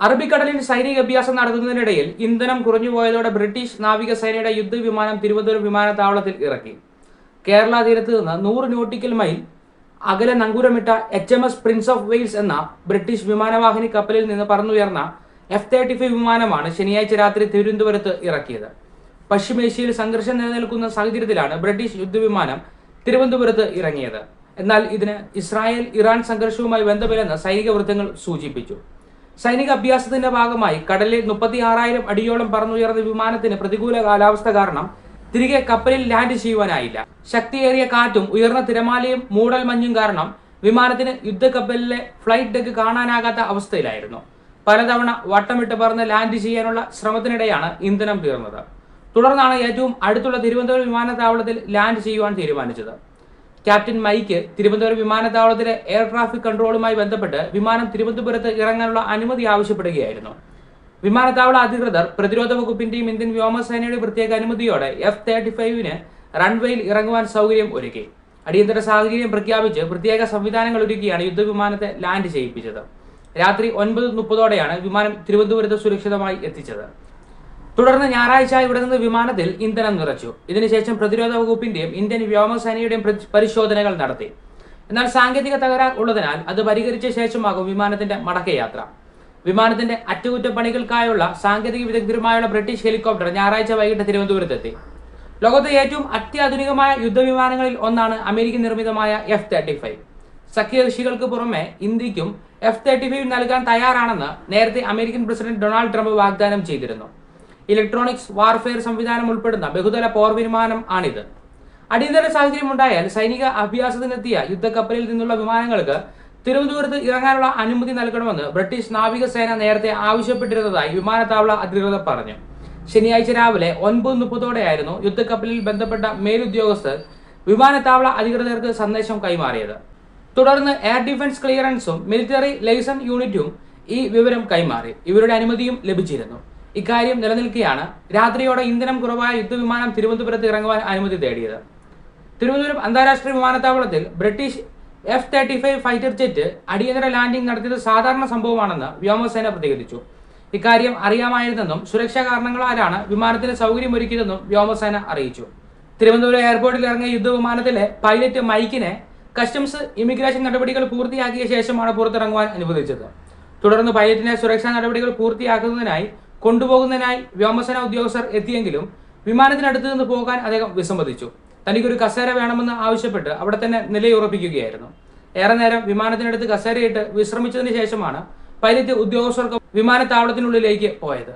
അറബിക്കടലിൽ സൈനിക അഭ്യാസം നടത്തുന്നതിനിടയിൽ ഇന്ധനം കുറഞ്ഞുപോയതോടെ ബ്രിട്ടീഷ് നാവികസേനയുടെ യുദ്ധവിമാനം തിരുവനന്തപുരം വിമാനത്താവളത്തിൽ ഇറക്കി. കേരള തീരത്ത് നിന്ന് നൂറ് നോട്ടിക്കൽ മൈൽ അകലെ നങ്കൂരമിട്ട H M S Prince of Wales എന്ന ബ്രിട്ടീഷ് വിമാനവാഹിനി കപ്പലിൽ നിന്ന് പറന്നുയർന്ന എഫ് തേർട്ടി ഫൈവ് വിമാനമാണ് ശനിയാഴ്ച രാത്രി തിരുവനന്തപുരത്ത് ഇറക്കിയത്. പശ്ചിമേഷ്യയിൽ സംഘർഷം നിലനിൽക്കുന്ന സാഹചര്യത്തിലാണ് ബ്രിട്ടീഷ് യുദ്ധവിമാനം തിരുവനന്തപുരത്ത് ഇറങ്ങിയത്. എന്നാൽ ഇതിന് ഇസ്രായേൽ ഇറാൻ സംഘർഷവുമായി ബന്ധമില്ലെന്ന് സൈനിക വൃത്തങ്ങൾ സൂചിപ്പിച്ചു. സൈനിക അഭ്യാസത്തിന്റെ ഭാഗമായി കടലിൽ മുപ്പത്തി ആറായിരം അടിയോളം പറന്നുയർന്ന വിമാനത്തിന് പ്രതികൂല കാലാവസ്ഥ കാരണം തിരികെ കപ്പലിൽ ലാൻഡ് ചെയ്യുവാനായില്ല. ശക്തിയേറിയ കാറ്റും ഉയർന്ന തിരമാലയും മൂടൽ മഞ്ഞും കാരണം വിമാനത്തിന് യുദ്ധക്കപ്പലിലെ ഫ്ലൈറ്റ് ഡെക്ക് കാണാനാകാത്ത അവസ്ഥയിലായിരുന്നു. പലതവണ വട്ടമിട്ട് പറന്ന് ലാൻഡ് ചെയ്യാനുള്ള ശ്രമത്തിനിടെയാണ് ഇന്ധനം തീർന്നത്. തുടർന്നാണ് ഏറ്റവും അടുത്തുള്ള തിരുവനന്തപുരം വിമാനത്താവളത്തിൽ ലാൻഡ് ചെയ്യുവാൻ തീരുമാനിച്ചത്. ക്യാപ്റ്റൻ മൈക്ക് തിരുവനന്തപുരം വിമാനത്താവളത്തിലെ എയർ ട്രാഫിക് കൺട്രോളുമായി ബന്ധപ്പെട്ട് വിമാനം തിരുവനന്തപുരത്ത് ഇറങ്ങാനുള്ള അനുമതി ആവശ്യപ്പെടുകയായിരുന്നു. വിമാനത്താവള അധികൃതർ പ്രതിരോധ വകുപ്പിന്റെയും ഇന്ത്യൻ വ്യോമസേനയുടെ പ്രത്യേക അനുമതിയോടെ എഫ് തേർട്ടി ഫൈവിന് റൺവേയിൽ ഇറങ്ങുവാൻ സൗകര്യം ഒരുക്കി. അടിയന്തര സാഹചര്യം പ്രഖ്യാപിച്ച് പ്രത്യേക സംവിധാനങ്ങൾ ഒരുക്കിയാണ് യുദ്ധവിമാനത്തെ ലാൻഡ് ചെയ്യിപ്പിച്ചത്. രാത്രി ഒൻപത് മുപ്പതോടെയാണ് വിമാനം തിരുവനന്തപുരത്ത് സുരക്ഷിതമായി എത്തിച്ചത്. തുടർന്ന് ഞായറാഴ്ച ഇവിടെ നിന്ന് വിമാനത്തിൽ ഇന്ധനം നിറച്ചു. ഇതിനുശേഷം പ്രതിരോധ വകുപ്പിന്റെയും ഇന്ത്യൻ വ്യോമസേനയുടെയും പരിശോധനകൾ നടത്തി. എന്നാൽ സാങ്കേതിക തകരാർ ഉള്ളതിനാൽ അത് പരിഹരിച്ച ശേഷമാകും വിമാനത്തിന്റെ മടക്കയാത്ര. വിമാനത്തിന്റെ അറ്റകുറ്റപ്പണികൾക്കായുള്ള സാങ്കേതിക വിദഗ്ധരുമായുള്ള ബ്രിട്ടീഷ് ഹെലികോപ്റ്റർ ഞായറാഴ്ച വൈകിട്ട് തിരുവനന്തപുരത്തെത്തി. ലോകത്തെ ഏറ്റവും അത്യാധുനികമായ യുദ്ധവിമാനങ്ങളിൽ ഒന്നാണ് അമേരിക്കൻ നിർമ്മിതമായ എഫ് തേർട്ടി ഫൈവ്. സഖ്യകക്ഷികൾക്ക് പുറമെ ഇന്ത്യക്കും എഫ് തേർട്ടി ഫൈവ് നൽകാൻ തയ്യാറാണെന്ന് നേരത്തെ അമേരിക്കൻ പ്രസിഡന്റ് ഡൊണാൾഡ് ട്രംപ് വാഗ്ദാനം ചെയ്തിരുന്നു. ഇലക്ട്രോണിക്സ് വാർഫെയർ സംവിധാനം ഉൾപ്പെടുന്ന ബഹുതല പോർ വിമാനം ആണിത്. അടിയന്തര സാഹചര്യം ഉണ്ടായാൽ സൈനിക അഭ്യാസത്തിനെത്തിയ യുദ്ധക്കപ്പലിൽ നിന്നുള്ള വിമാനങ്ങൾക്ക് തിരുവനന്തപുരത്ത് ഇറങ്ങാനുള്ള അനുമതി നൽകണമെന്ന് ബ്രിട്ടീഷ് നാവികസേന നേരത്തെ ആവശ്യപ്പെട്ടിരുന്നതായി വിമാനത്താവള അധികൃതർ പറഞ്ഞു. ശനിയാഴ്ച രാവിലെ ഒൻപത് മുപ്പതോടെയായിരുന്നു യുദ്ധക്കപ്പലിൽ ബന്ധപ്പെട്ട മേലുദ്യോഗസ്ഥർ വിമാനത്താവള അധികൃതർക്ക് സന്ദേശം കൈമാറിയത്. തുടർന്ന് എയർ ഡിഫൻസ് ക്ലിയറൻസും മിലിറ്ററി ലൈസൺ യൂണിറ്റും ഈ വിവരം കൈമാറി. ഇവരുടെ അനുമതിയും ലഭിച്ചിരുന്നു. ഇക്കാര്യം നിലനിൽക്കുകയാണ് രാത്രിയോടെ ഇന്ധനം കുറവായ യുദ്ധവിമാനം തിരുവനന്തപുരത്ത് ഇറങ്ങുവാൻ അനുമതി തേടിയത്. തിരുവനന്തപുരം അന്താരാഷ്ട്ര വിമാനത്താവളത്തിൽ British F thirty five fighter jet അടിയന്തര ലാൻഡിംഗ് നടത്തിയത് സാധാരണ സംഭവമാണെന്ന് വ്യോമസേന പ്രതികരിച്ചു. ഇക്കാര്യം അറിയാമായിരുന്നെന്നും സുരക്ഷാ കാരണങ്ങളാലാണ് വിമാനത്തിന് സൗകര്യമൊരുക്കിയതെന്നും വ്യോമസേന അറിയിച്ചു. തിരുവനന്തപുരം എയർപോർട്ടിൽ ഇറങ്ങിയ യുദ്ധവിമാനത്തിലെ പൈലറ്റ് മൈക്കിനെ കസ്റ്റംസ് ഇമിഗ്രേഷൻ നടപടികൾ പൂർത്തിയാക്കിയ ശേഷമാണ് പുറത്തിറങ്ങുവാൻ അനുവദിച്ചത്. തുടർന്ന് പൈലറ്റിനെ സുരക്ഷാ നടപടികൾ പൂർത്തിയാക്കുന്നതിനായി കൊണ്ടുപോകുന്നതിനായി വ്യോമസേന ഉദ്യോഗസ്ഥർ എത്തിയെങ്കിലും വിമാനത്തിനടുത്ത് നിന്ന് പോകാൻ അദ്ദേഹം വിസമ്മതിച്ചു. തനിക്കൊരു കസേര വേണമെന്ന് ആവശ്യപ്പെട്ട് അവിടെ തന്നെ നിലയുറപ്പിക്കുകയായിരുന്നു. ഏറെ നേരം വിമാനത്തിനടുത്ത് കസേരയിട്ട് വിശ്രമിച്ചതിന് ശേഷമാണ് പൈലറ്റ് ഉദ്യോഗസ്ഥർക്ക് വിമാനത്താവളത്തിനുള്ളിലേക്ക് പോയത്.